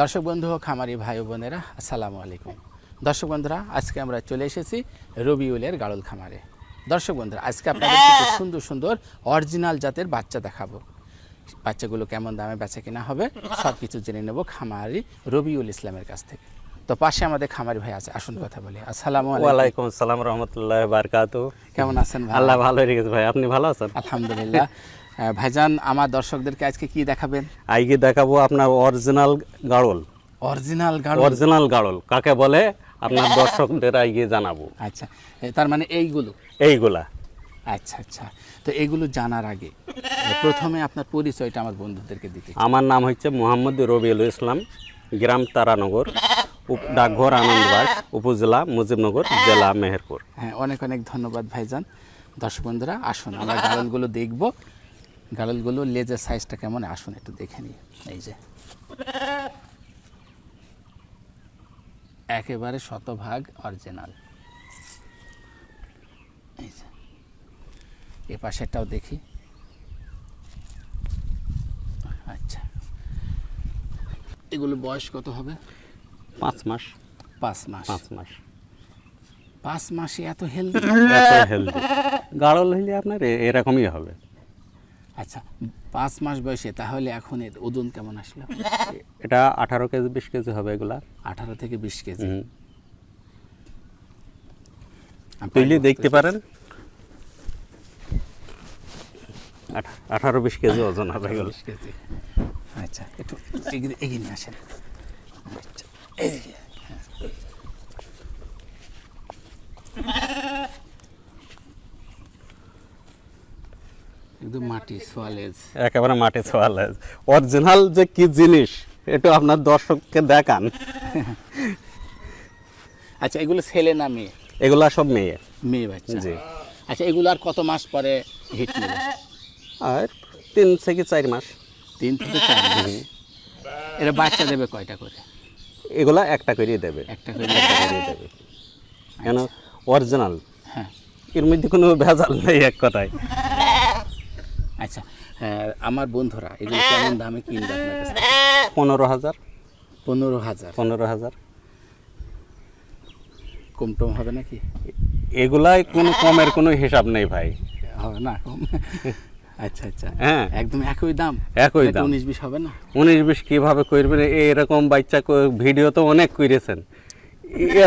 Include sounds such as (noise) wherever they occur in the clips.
দর্শক বন্ধু খামারি ভাই বোনেরা আসসালামু আলাইকুম। দর্শক বন্ধুরা আজকে আমরা চলে এসেছি রবিউলের গাড়ল খামারে। দর্শক বন্ধুরা আজকে আপনাদের সুন্দর সুন্দর অরিজিনাল জাতের বাচ্চা দেখাবো। বাচ্চাগুলো কেমন দামে বেচা কিনা হবে সব কিছু জেনে নেব খামারি রবিউল ইসলামের কাছ থেকে। তো পাশে আমাদের খামারি ভাই আছে আসুন কথা বলি। আসসালামু আলাইকুম। আসসালাম রহমতুল্লাহ বারকাত কেমন আছেন ভাই? আল্লাহ ভালো রেখেছে ভাই আপনি ভালো আছেন? আলহামদুলিল্লাহ। ভাইজান আমার দর্শকদেরকে আজকে কি দেখাবেন? আজকে দেখাবো আপনার অরিজিনাল গাড়ল। অরিজিনাল গাড়ল? অরিজিনাল গাড়ল কাকে বলে? আপনার দর্শকদের আজকে জানাব। আচ্ছা তার মানে এইগুলো? এইগুলা। আচ্ছা আচ্ছা তো এগুলো জানার আগে প্রথমে আপনার পরিচয়টা আমার বন্ধুদেরকে দিতে আমার নাম হচ্ছে মোহাম্মদ রবিউল ইসলাম গ্রাম তারানগর ডাকঘর আনন্দবাগ উপজেলা মুজিবনগর জেলা মেহেরপুর। হ্যাঁ অনেক অনেক ধন্যবাদ ভাইজান। দর্শক বন্ধুরা আসুন আমরা গাড়লগুলো দেখব। গাড়লগুলো লেজের সাইজটা কেমন? আসুন একটু দেখে নিই। এই যে। একেবারে শতভাগ অরিজিনাল। এই যে। এ পাশেরটাও দেখি। আচ্ছা। এগুলো বয়স কত হবে? পাঁচ মাস। পাঁচ মাস। পাঁচ মাস। পাঁচ মাসে এত (laughs) হেলদি এত হেলদি গাড়ল হইলে আপনার এরকমই হবে। আচ্ছা পাঁচ মাস বয়সে তাহলে এখন এর ওজন কেমন আসলো? এটা আঠারো কেজি বিশ কেজি হবে এগুলা। আঠারো থেকে বিশ কেজি। পাইবো। দেখতে পারেন? আঠা- আঠারো বিশ কেজি ওজন হবে এগুলো। আচ্ছা একটু এগিয়ে এগিয়ে নিয়ে আসেন। আচ্ছা একদম মাটি সোয়ালেজ একেবারে মাঠে ছোয়াল অরিজিনাল যে কি জিনিস এটা আপনার দর্শককে দেখান। (laughs) আচ্ছা এগুলো ছেলে না মেয়ে? এগুলা সব মেয়ে। মেয়ে বাচ্চা। জি। আচ্ছা এগুলো আর কত মাস পরে হিট নেবে আর তিন থেকে চার মাস। তিন থেকে চার মাস? এটা বাচ্চা দেবে কয়টা করে? এগুলা একটা করিয়ে দেবে। একটা করে দেবে। কেন? অরিজিনাল হ্যাঁ। এর মধ্যে কোনো ভেজাল নেই এক কথায়। আচ্ছা আমার বন্ধুরা এগুলো কেমন দামে কিনবে আপনার কাছ? পনেরো হাজার। পনেরো হাজার? পনেরো হাজার। কম টম হবে নাকি? এগুলাই কোনো কমের কোনো হিসাব নেই ভাই। হবে না কম? আচ্ছা আচ্ছা। হ্যাঁ। একদম একই দাম? একই দাম। উনিশ বিশ হবে না? উনিশ বিশ কীভাবে করবেন? এরকম বাচ্চা ভিডিও তো অনেক করেছেন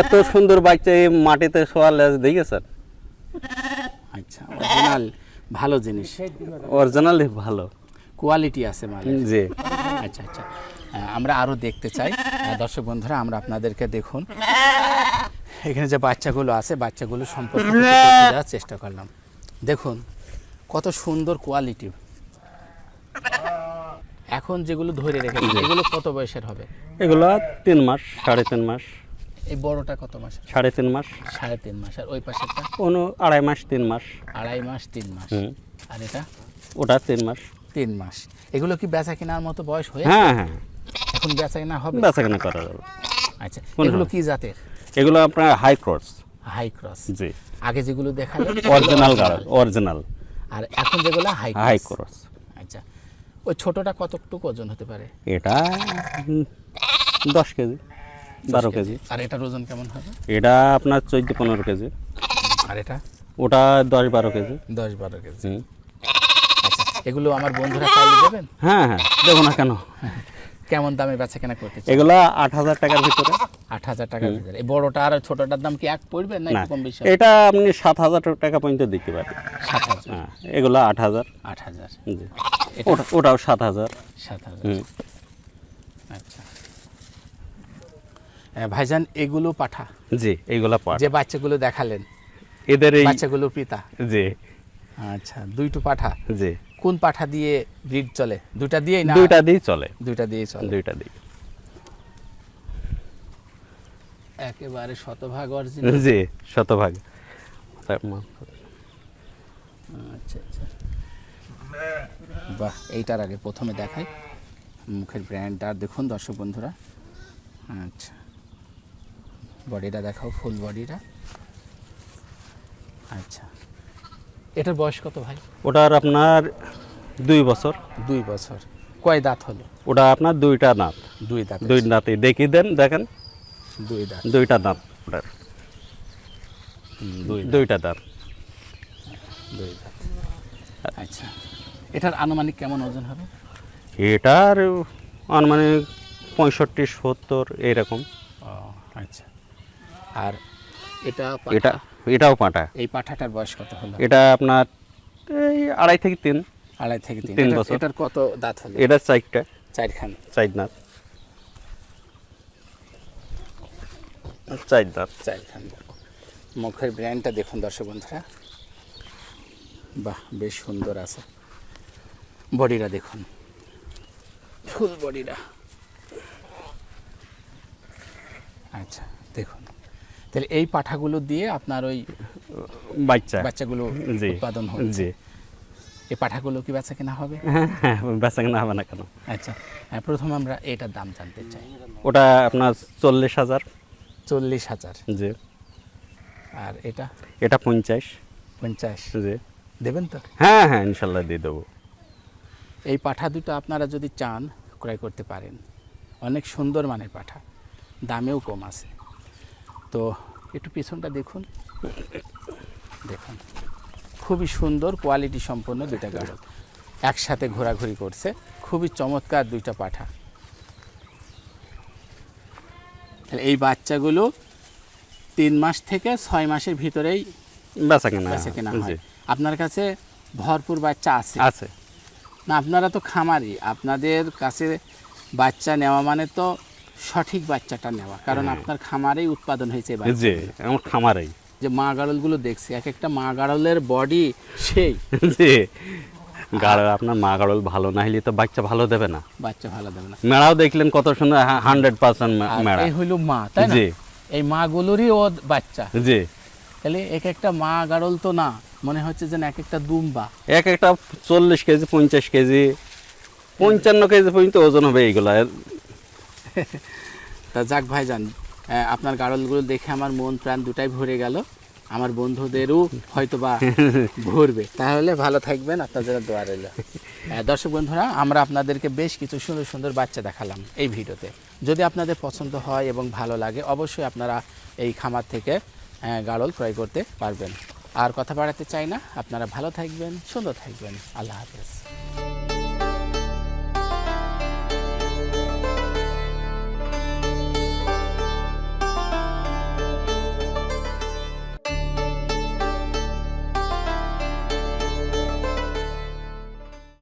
এত সুন্দর বাচ্চা এই মাটিতে শোয়া লেজ দেখেছেন? আচ্ছা অরিজিনাল ভালো জিনিস। অরিজিনালি ভালো। কোয়ালিটি আছে মানে জি। আচ্ছা আচ্ছা। আমরা আরও দেখতে চাই। দর্শক বন্ধুরা আমরা আপনাদেরকে দেখুন। এখানে যে বাচ্চাগুলো আছে বাচ্চাগুলো সম্পর্কে দেওয়ার চেষ্টা করলাম। দেখুন কত সুন্দর কোয়ালিটি এখন যেগুলো ধরে রেখেছে এগুলো কত বয়সের হবে? এগুলো তিন মাস সাড়ে তিন মাস। এই বড়টা কত মাসের সাড়ে তিন মাস। সাড়ে তিন মাস। আর ওই পাশেরটা? কোনো আড়াই মাস তিন মাস। আড়াই মাস তিন মাস। আর এটা? ওটা তিন মাস। তিন মাস। এগুলো কি বেচা কেনার মতো বয়স হয়ে হ্যাঁ হ্যাঁ। এখন বেচা কেনা হবে? বেচা কেনা করা যাবে। আচ্ছা এগুলো কি জাতের? এগুলো আপনার হাই ক্রস হাই ক্রস জি। আগে যেগুলো দেখাল অরিজিনাল গাড়ল অরিজিনাল আর এখন যেগুলো হাই হাই ক্রস আচ্ছা ওই ছোটটা কতটুকু ওজন হতে পারে? এটা দশ কেজি। বারো কেজি। আর এটার ওজন কেমন হবে? এটা আপনার চোদ্দ পনেরো কেজি। আর এটা? ওটা দশ বারো কেজি। দশ বারো কেজি। হুম। আচ্ছা এগুলো আমার বন্ধুরা চাইলে দেবেন? হ্যাঁ হ্যাঁ দেখো না কেন? কেমন দামে বেচা কেনা করতে এগুলা আট হাজার টাকার ভিতরে। আট হাজার টাকার ভিতরে। এই বড়টা আর ছোটটার দাম কি এক পড়বে না কম বেশি এটা আপনি সাত হাজার টাকা পর্যন্ত দিতে পারেন। সাত হাজার। হ্যাঁ এগুলা আট হাজার। আট হাজার। ওটাও সাত হাজার। সাত হাজার। আচ্ছা। ভাইজান এগুলো পাঠা। জি এইগুলা পাট যে বাচ্চাগুলো দেখালেন এদের এই বাচ্চাগুলোর পিতা। জি। আচ্ছা দুইটো পাঠা। জি। কোন পাঠা দিয়ে ব্রিড চলে? দুইটা দিয়েই না? দুইটা দিয়েই চলে। দুইটা দিয়েই চলে। দুইটা দিয়ে একেবারে শতভাগ অরিজিনাল জি শতভাগ। আচ্ছা আচ্ছা। বাহ এইটার আগে প্রথমে দেখাই। মুখের ব্র্যান্ডটা দেখুন দর্শক বন্ধুরা। আচ্ছা। বডিটা দেখাও ফুল বডিটা। আচ্ছা। এটার বয়স কত ভাই? ওটার আপনার দুই বছর। দুই বছর। কয় দাঁত হলো? ওটা আপনার দুইটা দাঁত। দুই দাঁত দুই দাঁতই দেখি দেন দেখেন। দুই দাঁত। দুইটা দাঁত ওটার। দুই দুইটা দাঁত। দুই দাঁত। আচ্ছা। এটার আনুমানিক কেমন ওজন হবে? এটার আনুমানিক পঁয়ষট্টি সত্তর এইরকম। আচ্ছা। আর এটা এটা এটাও পাটা। এই পাঠাটার বয়স কত হলো? এটা আপনার এই আড়াই থেকে তিন। আড়াই থেকে তিন। বছর। এটার কত দাঁত হলো? এটা চারটা। চারখান। চার দাঁত। চার দাঁত। চারখান। মুখের ব্র্যান্ডটা দেখুন দর্শক বন্ধুরা। বাহ বেশ সুন্দর আছে। বডিটা দেখুন। ফুল বডিটা। আচ্ছা দেখুন। তাহলে এই পাঠাগুলো দিয়ে আপনার ওই বাচ্চা। বাচ্চাগুলো উৎপাদন হচ্ছে। এই পাঠাগুলো কি বেচা কেনা হবে? হ্যাঁ বেচা কেনা হবে না কেন? আচ্ছা হ্যাঁ, প্রথম আমরা এটার দাম জানতে চাই। ওটা আপনার চল্লিশ হাজার। চল্লিশ হাজার। জি। আর এটা? এটা পঞ্চাশ। পঞ্চাশ। জি। দেবেন তো? হ্যাঁ হ্যাঁ ইনশাল্লাহ দিয়ে দেবো। এই পাঠা দুটো আপনারা যদি চান ক্রয় করতে পারেন। অনেক সুন্দর মানের পাঠা। দামেও কম আছে। তো একটু পিছনটা দেখুন। দেখুন খুবই সুন্দর কোয়ালিটি সম্পন্ন দুইটা গাড়ল একসাথে ঘোরাঘুরি করছে খুবই চমৎকার দুইটা পাঠা। তাহলে এই বাচ্চাগুলো তিন মাস থেকে ছয় মাসের ভিতরেই বেচা কেনা বেচা কেনা হয় আপনার কাছে ভরপুর বাচ্চা আছে? আছে। না আপনারা তো খামারি। আপনাদের কাছে বাচ্চা নেওয়া মানে তো সঠিক বাচ্চাটা নেওয়া কারণ আপনার খামারেই উৎপাদন হয়েছে আমার খামারেই। যে মা গাড়লগুলো দেখছি এক একটা মা গাড়লের বডি সেই। (laughs) গাড়ল আপনার মা গাড়ল ভালো না হলে তো বাচ্চা ভালো দেবে না। বাচ্চা ভালো দেবে না। মেড়াও দেখলেন কত সুন্দর হান্ড্রেড পার্সেন্ট মেড়া এই মা তাই না। এই মাগুলোরই ও বাচ্চা। জি তাহলে এক একটা মা গাড়ল তো না মনে হচ্ছে যেন এক একটা দুম্বা। এক একটা চল্লিশ কেজি পঞ্চাশ কেজি পঞ্চান্ন কেজি পর্যন্ত ওজন হবে এইগুলা। তা যাক ভাইজান আহ, আপনার গাড়লগুলো দেখে আমার মন প্রাণ দুটাই ভরে গেল। আমার বন্ধুদেরও হয়তো বা ভরবে। তাহলে ভালো থাকবেন আপনাদের দোয়া রইল। দর্শক বন্ধুরা আমরা আপনাদেরকে বেশ কিছু সুন্দর সুন্দর বাচ্চা দেখালাম এই ভিডিওতে। যদি আপনাদের পছন্দ হয় এবং ভালো লাগে অবশ্যই আপনারা এই খামার থেকে গাড়ল ক্রয় করতে পারবেন। আর কথা বাড়াতে চাই না আপনারা ভালো থাকবেন সুন্দর থাকবেন। আল্লাহ হাফেজ।